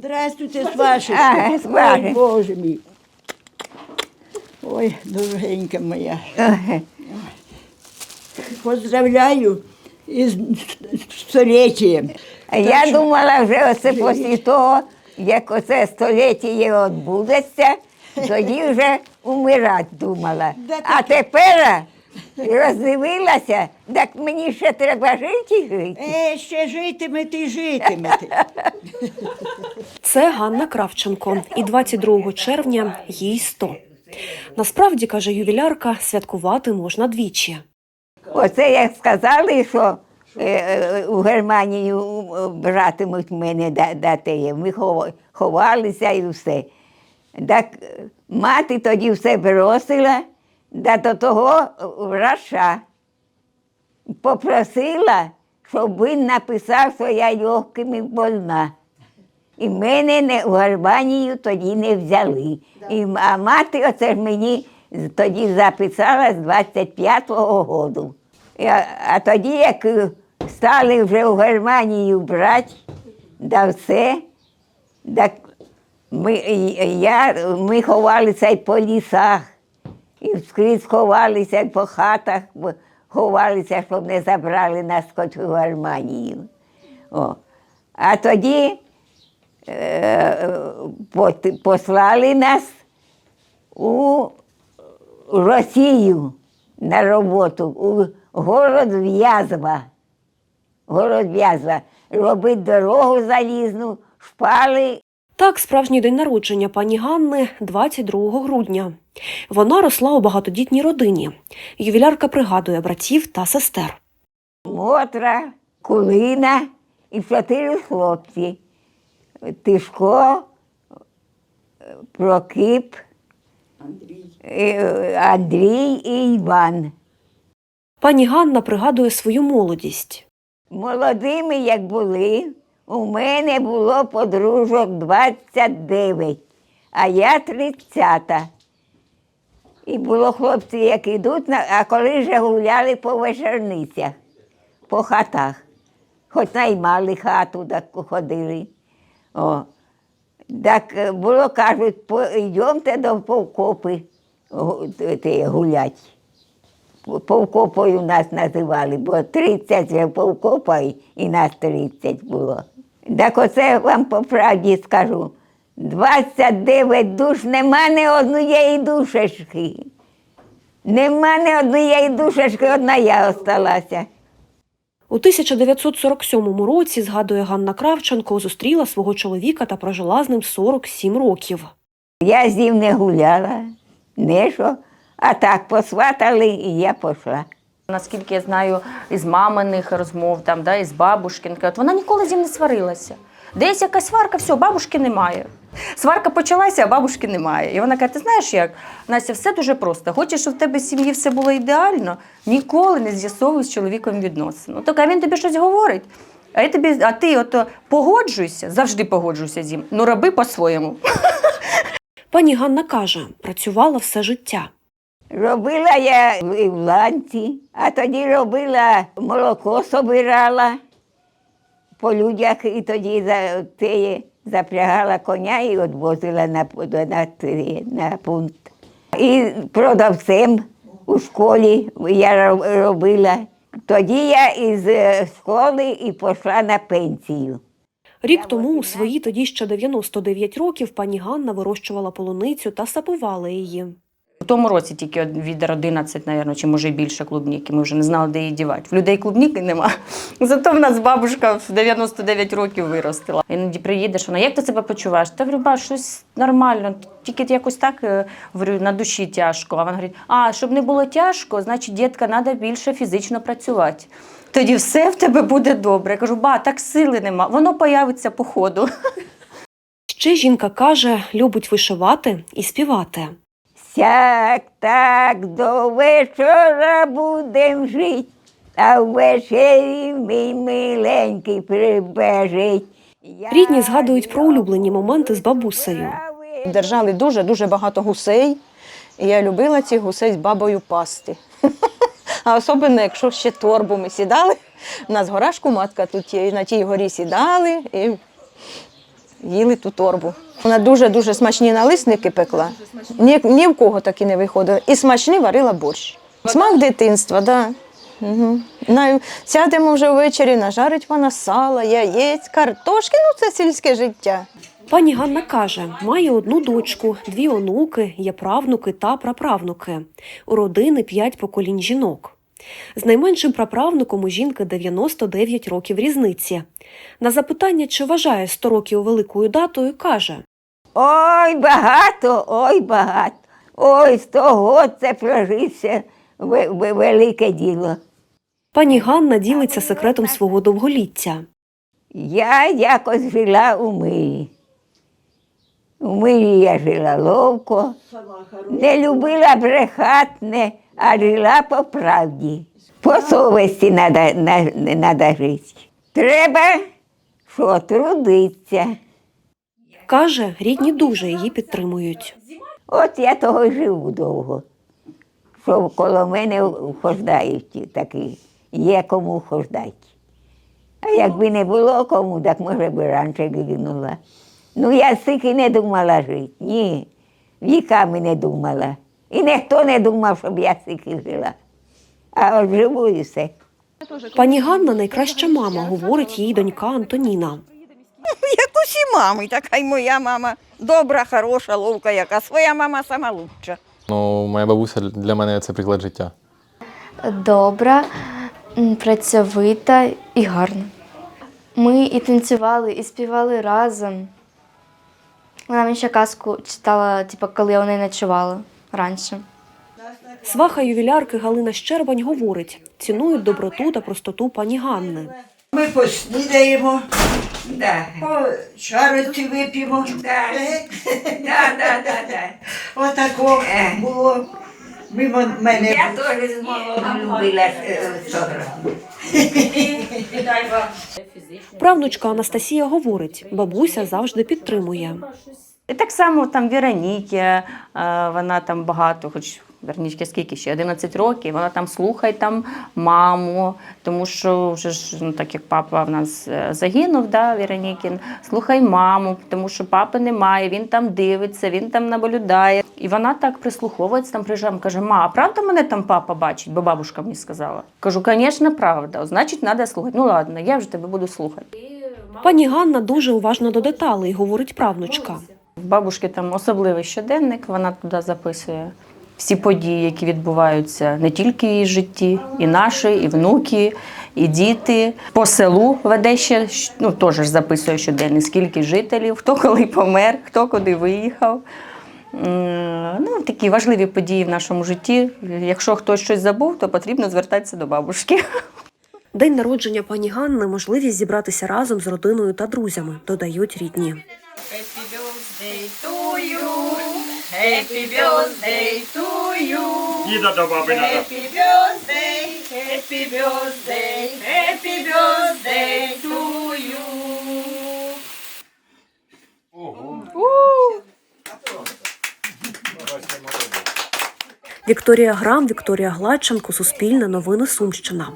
Здравствуйте, Свашечка. Ага, Сваша. Ой, Боже мій. Ой, дорогенька моя. Ага. Поздравляю із століттям. А я думала, вже оце після того, як оце століття відбудеться, тоді вже умирати думала. А тепер роздивилася, так мені ще треба жити і жити. Е, ще житимете і житимете. Це Ганна Кравченко, і 22 червня їй 100. Насправді, каже ювілярка, святкувати можна двічі. Оце як сказали, що е, е, у Германію е, братимуть мене да- дати. Ми хов- ховалися і все. Так е, мати тоді все бросила, да до того враша. Попросила, щоб він написав, що я легкими больна. І мене не, у Германію тоді не взяли. І, а мати оце ж мені тоді записала з 25-го року. Я, а тоді, як е, стали вже у Германію брати, да все, так ми, я, ми ховалися й по лісах, і скрізь ховалися, по хатах ховалися, щоб не забрали нас хоч у Германію. О. А тоді е, послали нас у Росію на роботу, у город В'язва. Город В'язва. Робить дорогу залізну, шпали. Так, справжній день народження пані Ганни 22 грудня. Вона росла у багатодітній родині. Ювілярка пригадує братів та сестер. Мотра, Кулина і чотири хлопці. Тишко, Прокип, е, Андрій і Іван. Пані Ганна пригадує свою молодість. Молодими, як були, у мене було подружок 29, а я 30. І було хлопці, які йдуть, а коли вже гуляли по вечорницях, по хатах. Хоч наймали хату, так ходили. О. Так е, було, кажуть, «По- йдемте до повкопи гу- гулять. Повкопою нас називали, бо 30 вже повкопа і нас 30 було. Так оце вам по правді скажу. 29 душ, нема ні однієї душечки. Нема ні однієї душечки, одна я осталася. У 1947 році, згадує Ганна Кравченко, зустріла свого чоловіка та прожила з ним 47 років. Я з ним не гуляла, не що, а так посватали, і я пішла. Наскільки я знаю, із маминих розмов, там, да, із бабушкин, от вона ніколи з ним не сварилася. Десь якась сварка, все, бабушки немає. Сварка почалася, а бабушки немає. І вона каже: ти знаєш як? Настя, все дуже просто. Хочеш, щоб в тебе в сім'ї все було ідеально, ніколи не з'ясовуй з чоловіком відносин. Так, а він тобі щось говорить. А, я тобі, а ти ото погоджуйся, завжди погоджуйся з ним. Ну роби по-своєму. Пані Ганна каже, працювала все життя. Робила я в ланці, а тоді робила молоко собирала по людях і тоді за, те, запрягала коня і відвозила на, на, на, пункт. І продавцем у школі я робила. Тоді я із е, школи і пішла на пенсію. Рік тому, у свої тоді ще 99 років, пані Ганна вирощувала полуницю та сапувала її. У тому році тільки од- від 11, мабуть, чи може більше клубніки. Ми вже не знали, де її дівати. В людей клубніки нема. Зато в нас бабушка в 99 років виростила. Іноді приїдеш, вона, як ти себе почуваєш? Та говорю, ба, щось нормально, тільки якось так е, говорю, на душі тяжко. А вона говорить, а щоб не було тяжко, значить, дітка, треба більше фізично працювати. Тоді все в тебе буде добре. Я кажу, ба, так сили нема, воно появиться по ходу. Ще жінка каже, любить вишивати і співати. Сяк так до вечора будем жить, а ввечері мій миленький прибежить. Я Рідні згадують про улюблені моменти з бабусею. Держали дуже-дуже багато гусей. І я любила цих гусей з бабою пасти. А особливо, якщо ще торбу ми сідали, у нас гора шкуматка тут є, і на тій горі сідали і їли ту торбу. Вона дуже-дуже смачні налисники пекла. Ні, ні в кого такі не виходили. І смачний варила борщ. Смак дитинства, так. Да. Угу. Сядемо вже ввечері, нажарить вона сала, яєць, картошки. Ну, це сільське життя. Пані Ганна каже, має одну дочку, дві онуки, є правнуки та праправнуки. У родини п'ять поколінь жінок. З найменшим праправнуком у жінки 99 років різниці. На запитання, чи вважає 100 років великою датою, каже: Ой, багато, ой, багато. Ой, сто год це прожився ве- ве- велике діло. пані Ганна ділиться секретом свого довголіття. Я якось жила у мирі. У мирі я жила ловко, не любила брехатне, а жила по правді. По совісті треба жити. Треба, що трудиться. Каже, рідні дуже її підтримують. От я того й живу довго. Що коло мене хождають такі, є кому хождати. А якби не було кому, так може би раніше гинула. Ну, я стільки не думала жити. Ні, віками не думала. І ніхто не думав, щоб я стільки жила. А от живу і все. Пані Ганна найкраща мама, говорить її донька Антоніна. Як усі мами, така й моя мама. Добра, хороша, ловка, яка своя мама сама лучша. Ну, моя бабуся для мене це приклад життя. добра, працьовита і гарна. Ми і танцювали, і співали разом. Вона мені ще казку читала, типу, коли я у неї ночувала раніше. Сваха ювілярки Галина Щербань говорить, цінують доброту та простоту пані Ганни. Ми поснідаємо, Да. по чарочці вип'ємо. Да, да, да, да. Отако було. Мимо мене. Я теж з любила е, 100 грамів. Правнучка Анастасія говорить, бабуся завжди підтримує. І так само там Вероніки, е, вона там багато, хоч Веронічки скільки ще 11 років, вона там слухає там маму, тому що вже ж ну, так як папа в нас е, загинув, да, Веронікін, слухай маму, тому що папи немає, він там дивиться, він там наблюдає. І вона так прислуховується, там приїжджає, каже, ма, а правда мене там папа бачить, бо бабушка мені сказала. Кажу, звісно, правда. Значить, треба слухати. Ну ладно, я вже тебе буду слухати. Пані Ганна дуже уважна до деталей, говорить правнучка. Бабушки там особливий щоденник, вона туди записує всі події, які відбуваються не тільки в її житті, і наші, і внуки, і діти. По селу веде ще ну, теж записує щоденник, скільки жителів, хто коли помер, хто куди виїхав. Ну, такі важливі події в нашому житті. Якщо хтось щось забув, то потрібно звертатися до бабушки. День народження пані Ганни можливість зібратися разом з родиною та друзями, додають рідні. Діда до баби надо. Вікторія Грам, Вікторія Гладченко, Суспільне новини Сумщина.